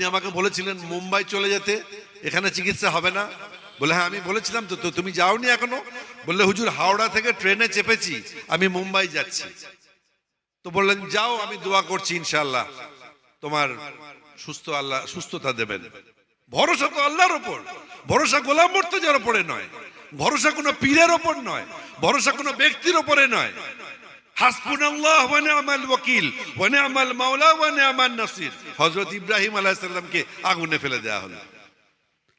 আপনি আমাকে বলেছিলেন মুম্বাই চলে যেতে, এখানে চিকিৎসা হবে না। বলে হ্যাঁ আমি বলেছিলাম তো তুমি যাওনি এখনও? বললে, হুজুর, হাওড়া থেকে ট্রেনে চেপেছি, আমি মুম্বাই যাচ্ছি। তো বললেন, যাও, আমি দোয়া করছি ইনশাআল্লাহ। তোমার সুস্থ আল্লাহ, সুস্থতা দেবেন। ভরসা তো আল্লাহর ওপর। ভরসা গোলাম মর্তজার ওপরে নয়। ভরসা কোনো পীরের ওপর নয়। ভরসা কোনো ব্যক্তির ওপরে নয়। ইব্রাহিম আগুনে ফেলে দেওয়া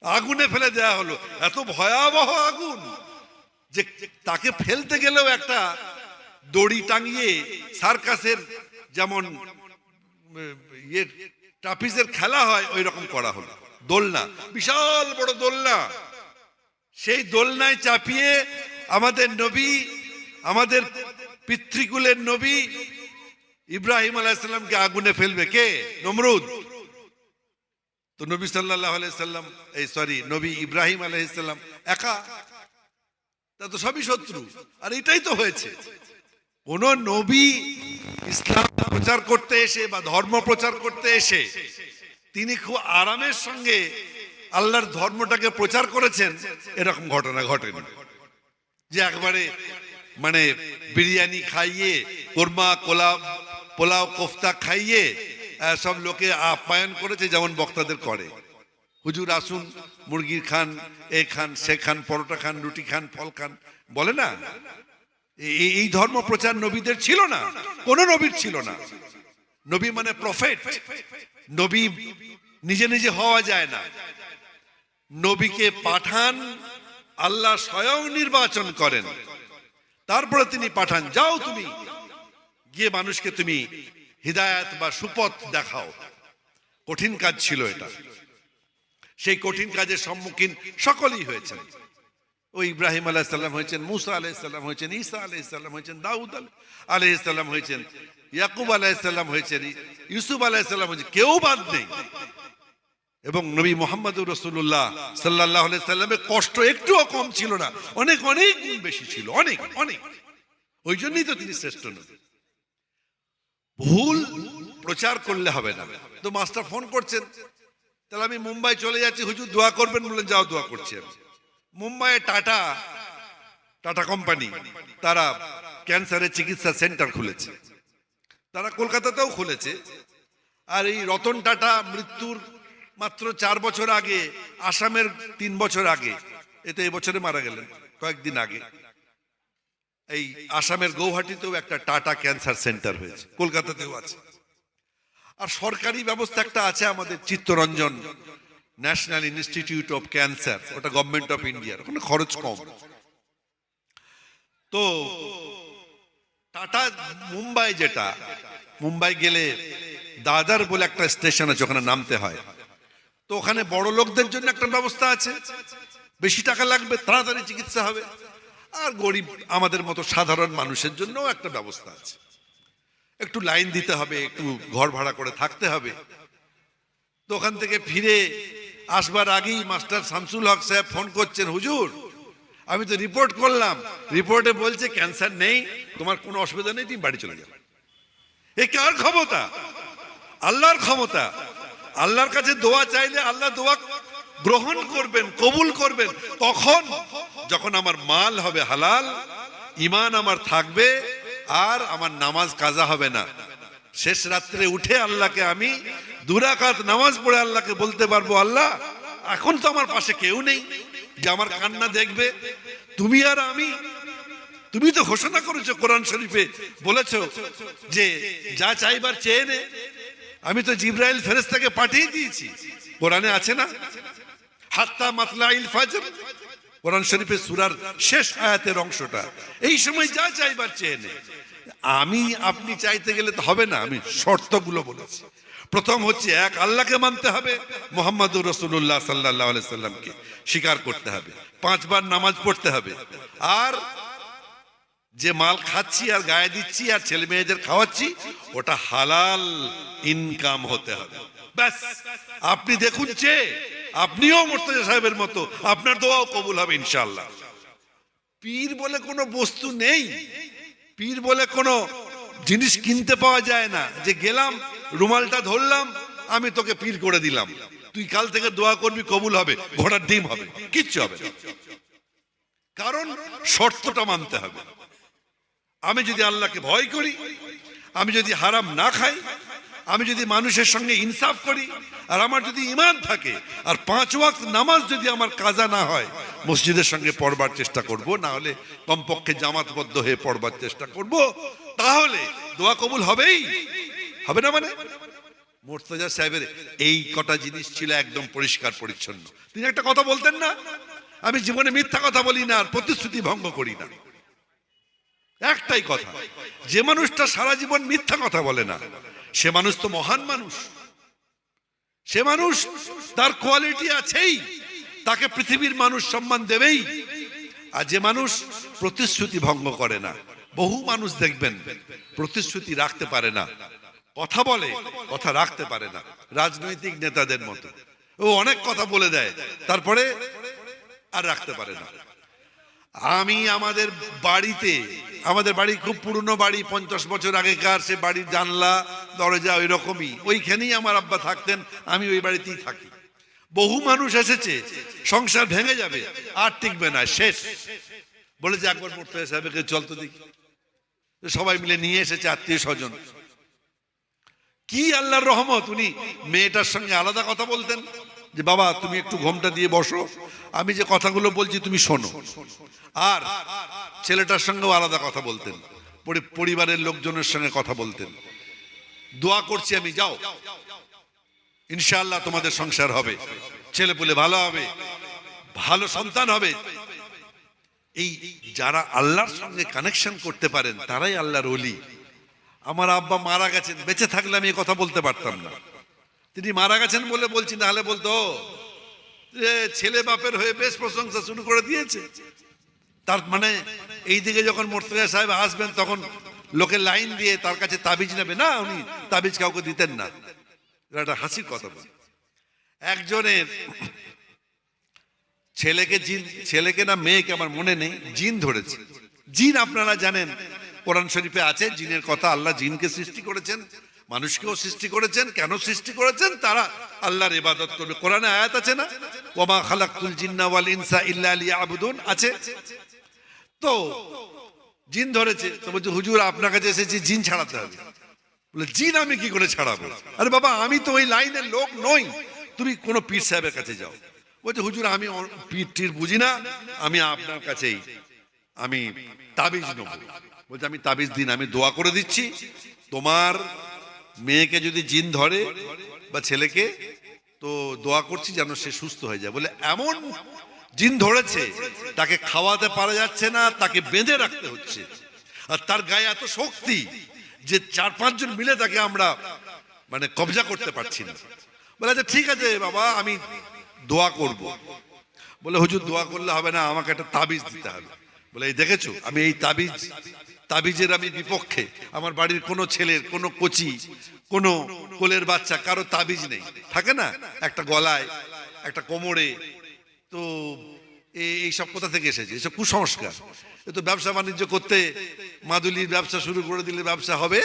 আগুনে ফেলে দেওয়া এত ভয়াবহ আগুন যে তাকে ফেলতে গেলেও একটা দড়ি টাঙিয়ে সার্কাসের যেমন ইয়ে খেলা হয় ওই রকম করা হলো। দোলনা, বিশাল বড় দোলনা। সেই দোলনায় চাপিয়ে আমাদের নবী, আমাদের পিতৃকুলের নবী ইব্রাহিম আলাইসাল্লামকে আগুনে ফেলবে? কে? নমরুদ। তো নবী সাল্লাহ আলাইসাল্লাম এই সরি, নবী ইব্রাহিম আলাইসাল্লাম একা। তা তো সবই শত্রু। আর এটাই তো হয়েছে। কোন নবী ইসলাম প্রচার করতে এসে বা ধর্ম প্রচার করতে এসে তিনি খুব আরামের সঙ্গে আল্লাহর ধর্মটাকে প্রচার করেছেন, এরকম ঘটনা ঘটেনি। যে একবারে মানে বিরিয়ানি খাইয়ে, কোরমা কোলাও পোলাও কোফতা খাইয়ে সব লোকে আপ্যায়ন করেছে যেমন বক্তাদের করে। হুজুর আসুন, মুরগির খান, এ খান, সে খান, পরোটা খান, রুটি খান, ফল খান, বলে না? এই ধর্ম প্রচার নবীদের ছিল না, কোন নবীর ছিল না। নবী মানে প্রফেট নবী নিজে নিজে হওয়া যায় না। নবীকে পাঠান, আল্লাহ স্বয়ং নির্বাচন করেন। তারপরে তিনি পাঠান, যাও তুমি। গিয়ে মানুষকে তুমি হৃদায়ত বা সুপথ দেখাও। কঠিন কাজ ছিল এটা। সেই কঠিন কাজের সম্মুখীন সকলেই হয়েছেন। ওই ইব্রাহিম আলাইসাল্লাম হয়েছেন, মুসা আলাইসাল্লাম হয়েছেন, ঈসা আলাইসাল্লাম হয়েছেন, দাউদ আলাইসাল্লাম হয়েছেন, ইয়াকুব আলাইসাল্লাম হয়েছেন, ইউসুফ আলাইসাল্লাম হয়েছেন, কেউ বাদ নেই। এবং নবী মোহাম্মদ রসুল্লাহ সাল্লাহ সাল্লামের কষ্ট একটুও কম ছিল না। অনেক অনেক বেশি ছিল, অনেক অনেক। ওই জন্যই তো তিনি শ্রেষ্ঠ নবী। ভুল প্রচার করলে হবে না। তো মাস্টার ফোন করছেন, তাহলে আমি মুম্বাই চলে যাচ্ছি, হুজুর দোয়া করবেন, বললেন, যাও দোয়া করছি আমি। মুম্বাইয়ে টাটা টাটা কোম্পানি, তারা ক্যান্সারের চিকিৎসা সেন্টার খুলেছে। তারা কলকাতাতেও খুলেছে। আর এই রতন টাটা মৃত্যুর মাত্র চার বছর আগে, আসামের তিন বছর আগে, এতে এই বছরে মারা গেলেন, কয়েকদিন আগে। এই আসামের গৌহাটিতেও একটা টাটা ক্যান্সার সেন্টার হয়েছে, কলকাতাতেও আছে। আর সরকারি ব্যবস্থা একটা আছে আমাদের Chittaranjan national institute of cancer, ওটা গভর্নমেন্ট অফ ইন্ডিয়ার, ওখানে খরচ কম। তো টাটা মুম্বাই যেটা, মুম্বাই গেলে দাদার বলে একটা স্টেশন আছে, ওখানে নামতে হয়। তো ওখানে বড় লোকদের জন্য একটা ব্যবস্থা আছে। বেশি টাকা লাগবে, তাড়াতাড়ি চিকিৎসা হবে। আর গরিব আমাদের মতো সাধারণ মানুষের জন্যও একটা ব্যবস্থা আছে। একটু লাইন দিতে হবে, একটু ঘর ভাড়া করে থাকতে হবে। তো ওখান থেকে ফিরে আসবার আগেই মাস্টার শামসুল হক সাহেব ফোন করছেন, হুজুর, আমি তো রিপোর্ট করলাম। রিপোর্টে বলছে ক্যান্সার নেই, তোমার কোনো অসুবিধা নেই, তুমি বাড়ি চলে যাবে এ কার ক্ষমতা? আল্লাহর ক্ষমতা। আল্লাহর কাছে দোয়া চাইলে আল্লাহ দোয়া গ্রহণ করবেন, কবুল করবেন। তখন যখন আমার মাল হবে হালাল ইমান আমার থাকবে, আর আমার নামাজ কাজা হবে না। শেষ রাত্রে উঠে আল্লাহকে আমি দুরাকাত নামাজ পড়ে আল্লাহকে বলতে পারব, আল্লাহ, এখন তো আমার পাশে কেউ নেই, যে আমার কান্না দেখবে। তুমি আর আমি, তুমি তো ঘোষণা করেছ কোরআন শরীফে, বলেছ যে যা চাইবার চেয়ে নে। আমি তো জিব্রাইল ফেরেস্তাকে পাঠিয়ে দিয়েছি। কোরআনে আছে না? হাত্তা মাতলাইল ফাজর। কোরআন শরীফের সুরার শেষ আয়াতের অংশটা। এই সময় যা চাইবার চেয়ে নে। আমি, আপনি চাইতে গেলে তো হবে না, আমি শর্তগুলো বলেছি। প্রথম হচ্ছে এক, আল্লাহকে মানতে হবে, মোহাম্মদুর রসুল্লাহ সাল্লাহ সাল্লামকে স্বীকার করতে হবে, পাঁচবার নামাজ পড়তে হবে। আর যে মাল খাচ্ছি আর গায়ে দিচ্ছি আর ছেলে মেয়েদের খাওয়াচ্ছি, ওটা হালাল ইনকাম হতে হবে। ব্যাস। আপনি দেখুন যে, আপনিও মোর্তজা সাহেবের মতো, আপনার দোয়াও কবুল হবে ইনশাল্লাহ পীর বলে কোনো বস্তু নেই। পীর বলে কোনো জিনিস কিনতে পাওয়া যায় না। যে গেলাম, রুমালটা ধরলাম, আমি তোকে পীর করে দিলাম। তুই কাল থেকে দোয়া করবি, কবুল হবে, ঘোড়ার ডিম হবে, কিচ্ছু হবে। কারণ শর্তটা মানতে হবে। আমি যদি আল্লাহকে ভয় করি, আমি যদি হারাম না খাই, আমি যদি মানুষের সঙ্গে ইনসাফ করি, আর আমার যদি ইমান থাকে, আর পাঁচ ওয়াক্ত নামাজ যদি আমার কাজা না হয়, মসজিদের সঙ্গে পড়বার চেষ্টা করব, না হলে কমপক্ষে জামাতবদ্ধ হয়ে পড়বার চেষ্টা করব, তাহলে দোয়া কবুল হবেই। হবে না মানে? মোর্তজা সাহেবের এই কটা জিনিস ছিল একদম পরিষ্কার পরিচ্ছন্ন। তিনি একটা কথা বলতেন না? আমি জীবনে মিথ্যা কথা বলি না আর প্রতিশ্রুতি ভঙ্গ করি না। একটাই কথা, যে মানুষটা সারা জীবন মিথ্যা কথা বলে না, সে মানুষ তো মহান মানুষ। সে মানুষ তার কোয়ালিটি আছেই, তাকে পৃথিবীর মানুষ সম্মান দেবেই। আর যে মানুষ প্রতিশ্রুতি ভঙ্গ করে না, বহু মানুষ দেখবেন প্রতিশ্রুতি রাখতে পারে না, কথা বলে, কথা রাখতে পারে না, রাজনৈতিক নেতাদের মতো। ও অনেক কথা বলে দেয়, তারপরে আর রাখতে পারে না। আমি আমাদের বাড়িতে, আমাদের বাড়ি খুব পুরনো বাড়ি, পঞ্চাশ বছর আগেকার সে বাড়ির জানলা, দরজা ওই রকমই ওইখানেই আমার আব্বা থাকতেন, আমি ওই বাড়িতেই থাকি। বহু মানুষ এসেছে, সংসার ভেঙে যাবে, আর টিকবে না, শেষ। বলেছে একবার পড়তে সাহেবকে দেখি তো সবাই মিলে নিয়ে এসেছে আত্মীয় স্বজন। কি আল্লাহর রহমত, উনি মেয়েটার সঙ্গে আলাদা কথা বলতেন? যে, বাবা, তুমি একটু ঘোমটা দিয়ে বসো। আমি যে কথাগুলো বলছি, তুমি শোনো। আর ছেলেটার সঙ্গেও আলাদা কথা বলতেন। পরিবারের লোকজনের সঙ্গে কথা বলতেন। দোয়া করছি আমি, যাও। ইনশাআল্লাহ তোমাদের সংসার হবে। ছেলে পুলে ভালো হবে। ভালো সন্তান হবে। এই যারা আল্লাহর সঙ্গে কানেকশন করতে পারেন, তারাই আল্লাহর অলি আমার আব্বা মারা গেছেন, বেঁচে থাকলে আমি কথা বলতে পারতাম না। তিনি মারা গেছেন বলে বলছি, নাহলে বলতো ছেলে বাপের হয়ে বেশ প্রশংসা শুরু করে দিয়েছে। তার মানে এই দিকে যখন মোর্তজা সাহেব আসবেন, তখন লোকে লাইন দিয়ে তার কাছে তাবিজ নেবে। না, উনি তাবিজ কাউকে দিতেন না। এটা হাসির কথা একজনের ছেলেকে জিন, ছেলেকে না মেয়েকে আমার মনে নেই, জিন ধরেছে। জিন আপনারা জানেন, কোরআন শরীফে আছে, জিনের কথা আল্লাহ জিনকে সৃষ্টি করেছেন। মানুষকেও সৃষ্টি করেছেন, কেন সৃষ্টি করেছেন? তারা আল্লাহর ইবাদত করবে। কোরআনে আয়াত আছে না? ওমা খালাকুল জিন্না ওয়াল ইনসা ইল্লা লিয়াবুদুন আছে? তো জিন ধরেছে, তো বলছে, হুজুর, আপনার কাছে এসেছি, জিন ছাড়াতে হবে। বলে, জিন আমি কি করে ছাড়াবো? আরে বাবা, আমি তো ওই লাইনের লোক নই। তুমি কোনো পীর সাহেবের কাছে যাও। বলছে, হুজুর, আমি পীর টির বুঝি না, আমি আপনার কাছেই, আমি তাবিজ নেব। বলছে, আমি তাবিজ দিন, আমি দোয়া করে দিচ্ছি। তোমার মেয়েকে যদি জিন ধরে বা ছেলেকে, তো দোয়া করছি যেন সে সুস্থ হয়ে যায়। বলে এমন জিন ধরেছে, তাকে খাওয়াতে পারা যাচ্ছে না, তাকে বেঁধে রাখতে হচ্ছে। আর তার গায়ে এত শক্তি যে চার পাঁচজন মিলে তাকে আমরা মানে কবজা করতে পারছি না। বলে আচ্ছা ঠিক আছে বাবা, আমি দোয়া করব। বলে, হুজুর, দোয়া করলে হবে না, আমাকে একটা তাবিজ দিতে হবে। বলে, এই দেখেছ, আমি এই তাবিজ তাবিজের আমি বিপক্ষে। আমার বাড়ির কোনো ছেলের, কোনো কচি, কোনো কোলের বাচ্চা, কারও তাবিজ নেই। থাকে না? একটা গলায়, একটা কোমরে। তো এই সব কোথা থেকে এসেছে? এসব কুসংস্কার। এ তো ব্যবসা বাণিজ্য করতে মাদুলির ব্যবসা শুরু করে দিলে ব্যবসা হবে।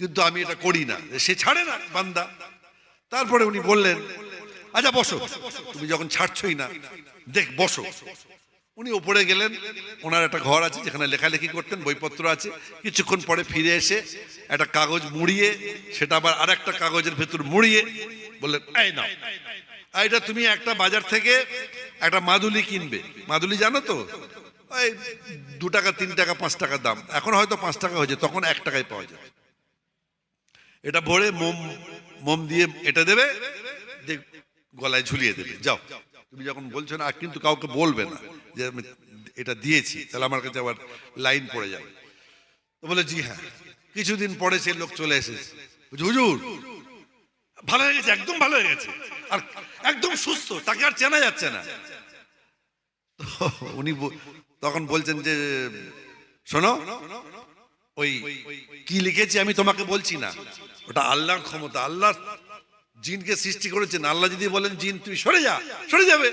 কিন্তু আমি এটা করি না। সে ছাড়ে না, বান্দা। তারপরে উনি বললেন আচ্ছা বসো। তুমি যখন ছাড়ছই না, দেখ, বসো। উনি ওপরে গেলেন, ওনার একটা ঘর আছে যেখানে লেখালেখি করতেন, বইপত্র আছে। কিছুক্ষণ পরে ফিরে এসে একটা কাগজ মুড়িয়ে, সেটা আবার আর একটা কাগজের ভেতর মুড়িয়ে বললেন, এই আর এটা তুমি একটা বাজার থেকে একটা মাদুলি কিনবে। মাদুলি জানো তো? ওই দু টাকা, তিন টাকা, পাঁচ টাকা দাম। এখন হয়তো পাঁচ টাকা হয়েছে, তখন এক টাকায় পাওয়া যায় এটা ভরে মোম মোম দিয়ে এটা দেবে গলায় ঝুলিয়ে দেবে। যাও। তুমি যখন বলছো না, কিন্তু কাউকে বলবে না যে আমি এটা দিয়েছি, তাহলে আমার কাছে আবার লাইন পড়ে যাবে। তো বলে, জি হ্যাঁ। কিছুদিন পরে সে লোক চলে এসেছে হুজুর, ভালো হয়ে গেছে, একদম ভালো হয়ে গেছে। আর একদম সুস্থ, তাকে আর চেনা যাচ্ছে না। উনি তখন বলছেন যে, শোনো, ওই কি লিখেছি আমি তোমাকে বলছি না। ওটা আল্লাহর ক্ষমতা আল্লাহ জিনকে সৃষ্টি করেছেন। আল্লাহ যদি বলেন, জিন, তুই সরে যা, সরে যাবে।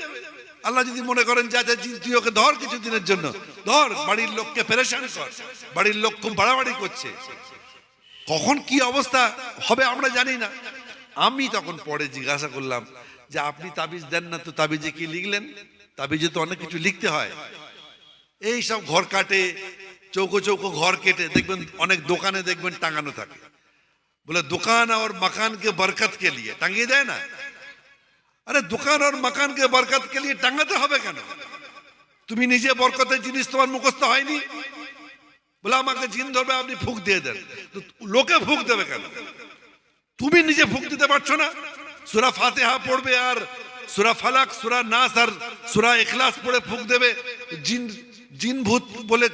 আল্লাহ যদি মনে করেন যে আচ্ছা জিন, তুই ওকে ধর কিছুদিনের জন্য। ধর, বাড়ির লোককে পেরেশান কর। বাড়ির লোক খুব বাড়াবাড়ি করছে। কখন কি অবস্থা হবে আমরা জানি না। আমি তখন পরে জিজ্ঞাসা করলাম যে, আপনি তাবিজ দেন না তো তাবিজে কি লিখলেন? তাবিজে তো অনেক কিছু লিখতে হয়। এই সব ঘর কাটে, চৌকো চৌকো ঘর কেটে, দেখবেন অনেক দোকানে দেখবেন টাঙানো থাকে। বলে দোকান আর मकान के बरकत के लिए টাঙিয়ে দেয় না আরে দোকান আর मकान के बरकत के लिए টাঙাতে হবে কেন তুমি নিজে বরকতের জিনিস তোমার মুখস্থ হয়নি বলে আমাকে জিন ধরবে আপনি ফুক দিয়ে দেন তো লোকে ফুক দেবে কেন তুমি নিজে ফুক দিতে পারছো না সুরা ফাতেহা পড়বে আর সুরা ফালাক সুরা নাস আর সুরা এখলাস পড়ে ফুক দেবে জিন জিন ভূত বলে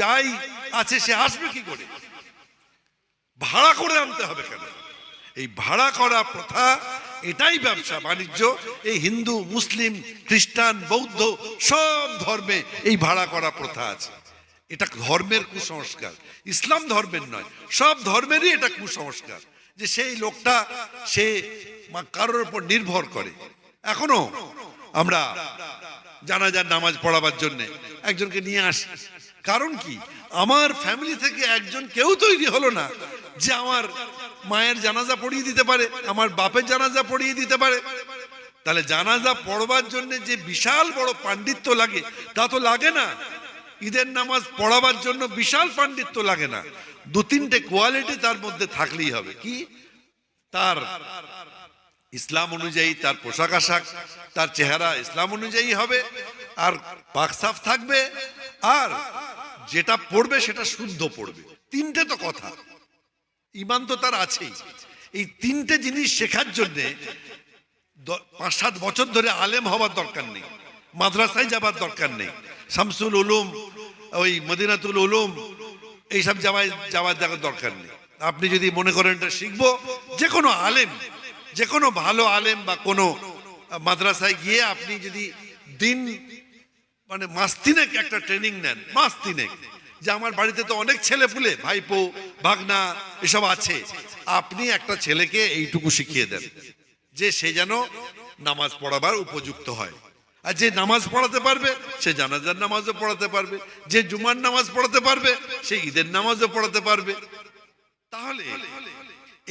যাই আছে সে আসবে কি করে ভাড়া করে আনতে হবে কেন? এই ভাড়া করা প্রথা, এটাই ব্যবসা, বাণিজ্য। এই হিন্দু, মুসলিম, খ্রিস্টান, বৌদ্ধ, সব ধর্মে এই ভাড়া করা প্রথা আছে। এটা ধর্মের কুসংস্কার। ইসলাম ধর্মের নয়, সব ধর্মেরই এটা কুসংস্কার। যে সেই লোকটা, সে কারোর উপর নির্ভর করে। এখনও আমরা জানাজার নামাজ পড়াবার জন্য একজনকে নিয়ে আসি। কারণ কি? আমার ফ্যামিলি থেকে একজন কেউ তৈরি হলো না যে আমার মায়ের জানাজা পড়িয়ে দিতে পারে, আমার বাপের জানাজা পড়িয়ে দিতে পারে। তাহলে জানাজা পড়বার জন্য যে বিশাল বড় পাণ্ডিত্য লাগে, তা তো লাগে না। ঈদের নামাজ পড়াবার জন্য বিশাল পাণ্ডিত্য লাগে না। দু তিনটে কোয়ালিটি তার মধ্যে থাকলেই হবে। কি? তার ইসলাম অনুযায়ী তার পোশাক আশাক, তার চেহারা ইসলাম অনুযায়ী হবে, আর পাকসাফ থাকবে, আর যেটা পড়বে সেটা শুদ্ধ পড়বে। তিনটে তো কথা। ইমান তো তার আছেই। এই তিনটে জিনিস শেখার জন্যে পাঁচ সাত বছর ধরে আলেম হওয়ার দরকার নেই। মাদ্রাসায় যাবার দরকার নেই। শামসুল উলুম, ওই মদিনাতুল উলুম, এইসব যাওয়ায় যাওয়ার দেখার দরকার নেই। আপনি যদি মনে করেন এটা শিখব, যে কোনো আলেম, যে কোনো ভালো আলেম বা কোনো মাদ্রাসায় গিয়ে আপনি যদি দিন মানে মাস তিনেক একটা ট্রেনিং নেন, মাস তিনেক। যে আমার বাড়িতে তো অনেক ছেলে পুলে, ভাইপো, ভাগনা, এসব আছে। আপনি একটা ছেলেকে এইটুকু শিখিয়ে দেন, যে সে যেন নামাজ পড়াবার উপযুক্ত হয়। আর যে নামাজ পড়াতে পারবে, সে জানাজার নামাজও পড়াতে পারবে। যে জুমার নামাজ পড়াতে পারবে, সে ঈদের নামাজও পড়াতে পারবে। তাহলে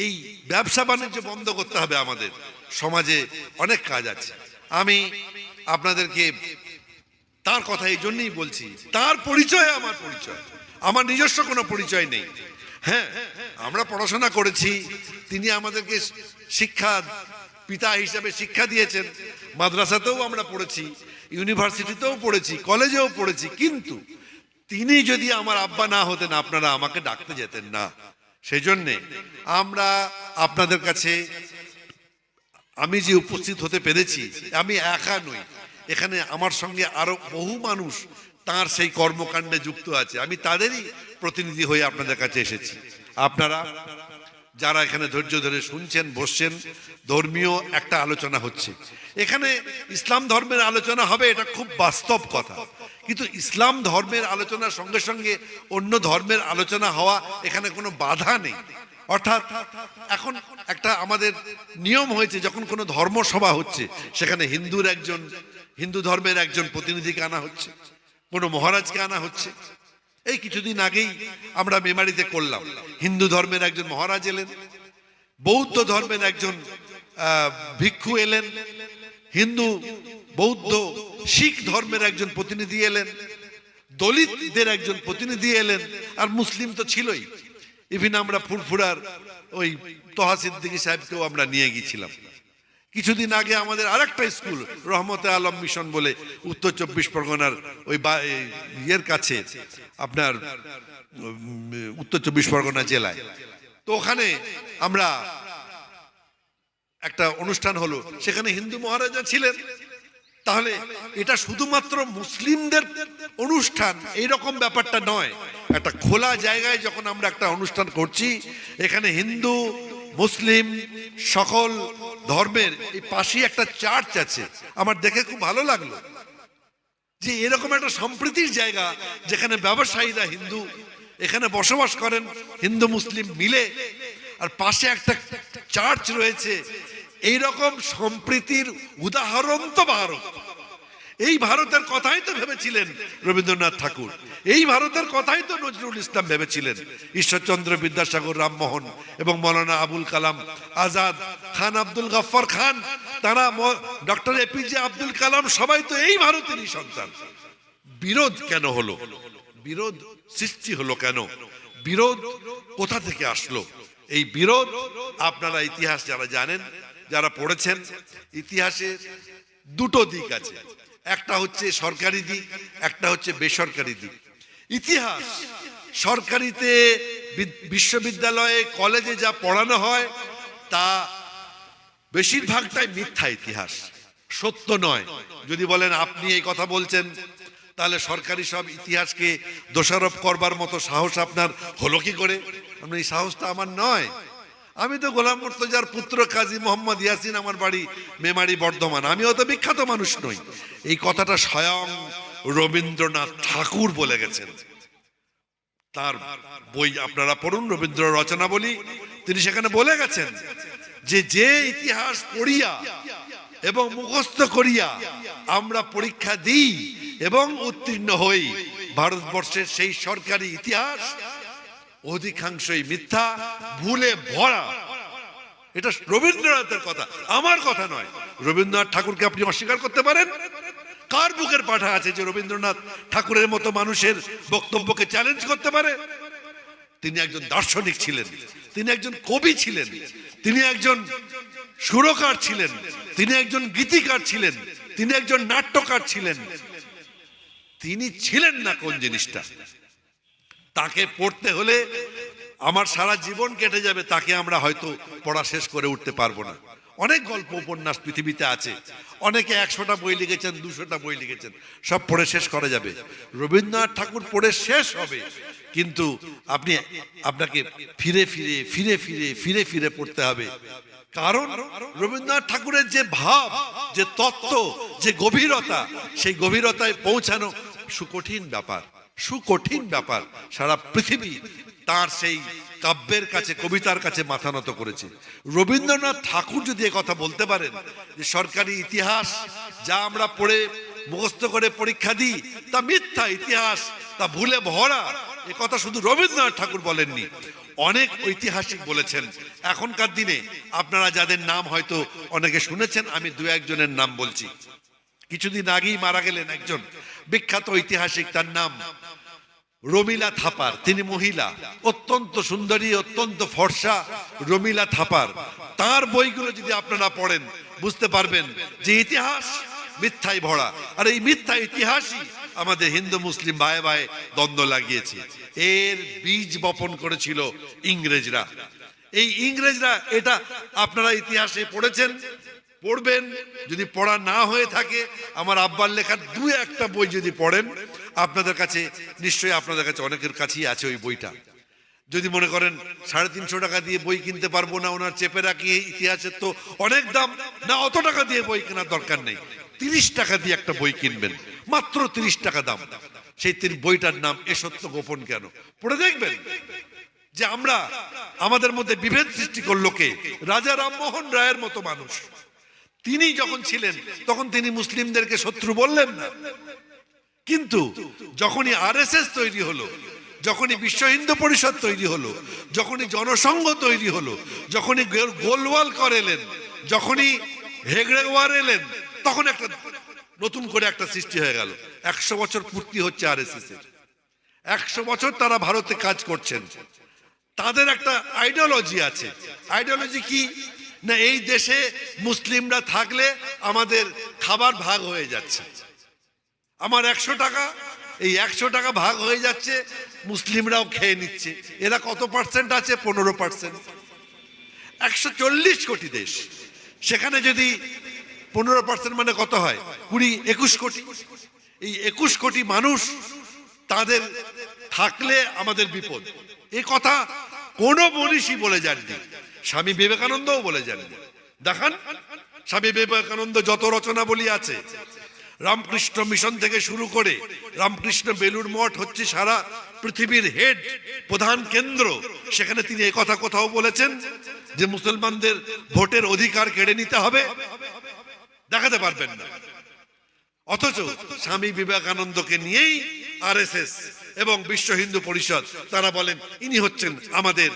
এই ব্যবসা বাণিজ্য বন্ধ করতে হবে আমাদের। সমাজে অনেক কাজ আছে। আমি আপনাদেরকে তার কথা এই জন্যই বলছি, তার পরিচয় আমার পরিচয়। আমার নিজস্ব কোনো পরিচয় নেই। হ্যাঁ আমরা পড়াশোনা করেছি, তিনি আমাদেরকে শিক্ষা, পিতা হিসাবে শিক্ষা দিয়েছেন। মাদ্রাসাতেও আমরা পড়েছি, ইউনিভার্সিটিতেও পড়েছি, কলেজেও পড়েছি, কিন্তু তিনি যদি আমার আব্বা না হতেন, আপনারা আমাকে ডাকতে যেতেন না। সেই জন্যে আমরা আপনাদের কাছে, আমি যে উপস্থিত হতে পেরেছি, আমি একা নই। এখানে আমার সঙ্গে আরও বহু মানুষ তার সেই কর্মকাণ্ডে যুক্ত আছে। আমি তাদেরই প্রতিনিধি হয়ে আপনাদের কাছে এসেছি। আপনারা যারা এখানে ধৈর্য ধরে শুনছেন, বসছেন, ধর্মীয় একটা আলোচনা হচ্ছে। এখানে ইসলাম ধর্মের আলোচনা হবে, এটা খুব বাস্তব কথা। কিন্তু ইসলাম ধর্মের আলোচনার সঙ্গে সঙ্গে অন্য ধর্মের আলোচনা হওয়া এখানে কোনো বাধা নেই। অর্থাৎ এখন একটা আমাদের নিয়ম হয়েছে, যখন কোনো ধর্মসভা হচ্ছে, সেখানে হিন্দুর একজন, হিন্দু ধর্মের একজন প্রতিনিধিকে আনা হচ্ছে, কোনো মহারাজকে আনা হচ্ছে। এই কিছুদিন আগেই আমরা মেমারিতে করলাম। হিন্দু ধর্মের একজন মহারাজ এলেন, বৌদ্ধ ধর্মের একজন ভিক্ষু এলেন, হিন্দু, বৌদ্ধ, শিখ ধর্মের একজন প্রতিনিধি এলেন, দলিতদের একজন প্রতিনিধি এলেন, আর মুসলিম তো ছিলই। ইভিন আমরা ফুরফুরার ওই তহা সিদ্দিকী সাহেবকেও আমরা নিয়ে গিয়েছিলাম। কিছুদিন আগে আমাদের আরেকটা স্কুল, রহমতে আলম মিশন বলে উত্তর চব্বিশ পরগনার ওই ইয়ের কাছে, আপনার উত্তর চব্বিশ পরগনা জেলায়। তো ওখানে আমরা একটা অনুষ্ঠান হলো, সেখানে হিন্দু মহারাজা ছিলেন। তাহলে এটা শুধুমাত্র মুসলিমদের অনুষ্ঠান, এইরকম ব্যাপারটা নয়। একটা খোলা জায়গায় যখন আমরা একটা অনুষ্ঠান করছি, এখানে হিন্দু, মুসলিম সকল ধর্মের এই পাশেই একটা চার্চ আছে। আমার দেখে খুব ভালো লাগল যে এরকম একটা সম্প্রীতির জায়গা যেখানে ব্যবসায়ীরা হিন্দু, এখানে বসবাস করেন, হিন্দু, মুসলিম মিলে, আর পাশে একটা চার্চ রয়েছে এই রকম সম্প্রীতির উদাহরণ তো ভারত। এই ভারতের কথাই তো ভেবেছিলেন রবীন্দ্রনাথ ঠাকুর। এই ভারতের কথাই তো নজরুল ইসলাম ভেবেছিলেন। ঈশ্বরচন্দ্র বিদ্যাসাগর, রামমোহন এবং মৌলানা আবুল কালাম আজাদ খান, আব্দুল গফ্ফর খান, তারা ডক্টর এপিজে আব্দুল কালাম সবাই তো এই ভারতেরই সন্তান। বিরোধ কেন হলো? বিরোধ সৃষ্টি হলো কেন? বিরোধ কোথা থেকে আসলো? এই বিরোধ আপনারা ইতিহাস যারা জানেন যারা পড়েছেন ইতিহাসে দুটো দিক আছে। একটা হচ্ছে সরকারি দিক, একটা হচ্ছে বেসরকারি দিক। ইতিহাস, সরকারিতে বিশ্ববিদ্যালয়ে, কলেজে যা পড়ানো হয়, তা বেশিরভাগটাই মিথ্যা ইতিহাস, সত্য নয়। যদি বলেন, আপনি এই কথা বলছেন, তাহলে সরকারি সব ইতিহাসকে দোষারোপ করবার মতো সাহস আপনার হলো কি করে? এই সাহসটা আমার নয়। আমি তো গোলাম মুর্তজার পুত্র কাজী মোহাম্মদ ইয়াসিন, আমার বাড়ি মেমারি বর্ধমান। আমি অত বিখ্যাত মানুষ নই। এই কথাটা স্বয়ং রবীন্দ্রনাথ ঠাকুর বলে গেছেন। তার বই আপনারা পড়ুন রবীন্দ্র রচনা বলি তিনি সেখানে বলে গেছেন যে যে ইতিহাস পড়িয়া এবং মুখস্থ করিয়া আমরা পরীক্ষা দিই এবং উত্তীর্ণ হই, ভারতবর্ষের সেই সরকারি ইতিহাস অধিকাংশই মিথ্যা, ভুলে ভরা। এটা রবীন্দ্রনাথের কথা, আমার কথা নয়। রবীন্দ্রনাথ ঠাকুরকে আপনি অস্বীকার করতে পারেন? কার বুকের পাঠা আছে যে রবীন্দ্রনাথ ঠাকুরের মতো মানুষের বক্তব্যকে চ্যালেঞ্জ করতে পারে? তিনি একজন দার্শনিক ছিলেন, তিনি একজন কবি ছিলেন, তিনি একজন সুরকার ছিলেন, তিনি একজন গীতিকার ছিলেন, তিনি একজন নাট্যকার ছিলেন। তিনি ছিলেন না কোন জিনিসটা? তাকে পড়তে হলে আমার সারা জীবন কেটে যাবে, তাকে আমরা হয়তো পড়া শেষ করে উঠতে পারব না। অনেক গল্প, উপন্যাস পৃথিবীতে আছে। অনেকে একশোটা বই লিখেছেন, দুশোটা বই লিখেছেন, সব পড়ে শেষ করা যাবে। রবীন্দ্রনাথ ঠাকুর পড়ে শেষ হবে, কিন্তু আপনি, আপনাকে ফিরে ফিরে ফিরে ফিরে ফিরে ফিরে পড়তে হবে। কারণ রবীন্দ্রনাথ ঠাকুরের যে ভাব, যে তত্ত্ব, যে গভীরতা, সেই গভীরতায় পৌঁছানো সুকঠিন ব্যাপার। সুকঠিন ব্যাপার। সারা পৃথিবী তার সেই কাব্যের কাছে, কবিতার কাছে মাথা নত করেছে। রবীন্দ্রনাথ ঠাকুর যদি কথা বলতে পারেন যে, সরকারি ইতিহাস যা আমরা পড়ে, মুখস্থ করে পরীক্ষা দিই, তা মিথ্যা ইতিহাস, তা ভুলে ভরা। এ কথা শুধু রবীন্দ্রনাথ ঠাকুর বলেননি। অনেক ঐতিহাসিক বলেছেন। এখনকার দিনে আপনারা যাদের নাম হয়তো অনেকে শুনেছেন, আমি দু একজনের নাম বলছি। কিছুদিন আগেই মারা গেলেন একজন বিখ্যাত ঐতিহাসিক, তার নাম রমিলা থাপার, তিনি মহিলা। অত্যন্ত সুন্দরী, অত্যন্ত ফর্সা রমিলা থাপার। তার বইগুলো যদি আপনারা পড়েন, বুঝতে পারবেন যে ইতিহাস মিথ্যায় ভরা। আর এই মিথ্যা ইতিহাসই আমাদের হিন্দু মুসলিম ভাই ভাই দ্বন্দ্ব লাগিয়েছে। এর বীজ বপন করেছিল ইংরেজরা। এই ইংরেজরা, এটা আপনারা ইতিহাসে পড়েছেন, পড়বেন। যদি পড়া না হয়ে থাকে, আমার আব্বার লেখার দু একটা বই যদি পড়েন আপনাদের কাছে, নিশ্চয়ই আপনাদের কাছে অনেকের কাছেই আছে ওই বইটা। যদি মনে করেন সাড়ে তিনশো টাকা দিয়ে বই কিনতে পারব না, ওনার চেপে রাখি ইতিহাসের তো অনেক দাম, না অত টাকা দিয়ে বই কেনার দরকার নেই। তিরিশ টাকা দিয়ে একটা বই কিনবেন, মাত্র তিরিশ টাকা দাম। সেই বইটার নাম এ সত্য গোপন কেন? পড়ে দেখবেন যে আমরা, আমাদের মধ্যে বিভেদ সৃষ্টি করল কে? রাজা রামমোহন রায়ের মতো মানুষ। তিনি যখন ছিলেন, তখন তিনি মুসলিমদেরকে শত্রু বললেন না। কিন্তু যখনই আরএসএস তৈরি হলো, যখনই বিশ্ব হিন্দু পরিষদ তৈরি হলো, যখনই জনসংঘ তৈরি হলো, যখনই গোলওয়াল কর এলেন, যখনই হেগড়েওয়ার এলেন, তখন একটা নতুন করে একটা সৃষ্টি হয়ে গেল। একশো বছর পূর্তি হচ্ছে আরএসএস এর। একশো বছর তারা ভারতে কাজ করছেন। তাদের একটা আইডিওলজি আছে। আইডিওলজি কি? না, এই দেশে মুসলিমরা থাকলে আমাদের খাবার ভাগ হয়ে যাচ্ছে। আমার একশো টাকা, এই একশো টাকা ভাগ হয়ে যাচ্ছে, মুসলিমরাও খেয়ে নিচ্ছে। এরা কত পার্সেন্ট আছে? পনেরো পার্সেন্ট একশো চল্লিশ কোটি দেশ। সেখানে যদি পনেরো পার্সেন্ট মানে কত হয়? কুড়ি, একুশ কোটি। এই একুশ কোটি মানুষ তাদের থাকলে আমাদের বিপদ। এ কথা কোনো মনীষী বলে যাননি স্বামী বিবেকানন্দও বলে যাননি দেখান, স্বামী বিবেকানন্দ যত রচনা বলি আছে রামকৃষ্ণ মিশন থেকে শুরু করে রামকৃষ্ণ বেলুর মঠ হচ্ছে সারা পৃথিবীর হেড, প্রধান কেন্দ্র। সেখানে তিনি কথা কোথাও বলেছেন যে মুসলমানদের ভোটের অধিকার কেড়ে নিতে হবে। দেখাতে পারবেন না। অথচ স্বামী বিবেকানন্দকে নিয়েই আরএসএস এবং বিশ্ব হিন্দু পরিষদ, তারা বলেন, ইনি হচ্ছেন আমাদের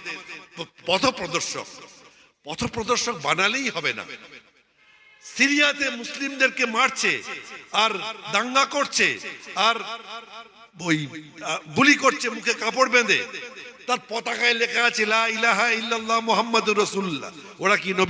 প- পথপ্রদর্শক পথপ্রদর্শক বানালেই হবে না। সিরিয়াতে মুসলিমদেরকে মারছে আর দাঙ্গা করছে আর ওই বুলি করছে, মুখে কাপড় বেঁধে। তার পতাকায় লেখা আছে, লা ইলাহা ইল্লাল্লাহ মুহাম্মাদুর রাসূলুল্লাহ। ওরা কি নবী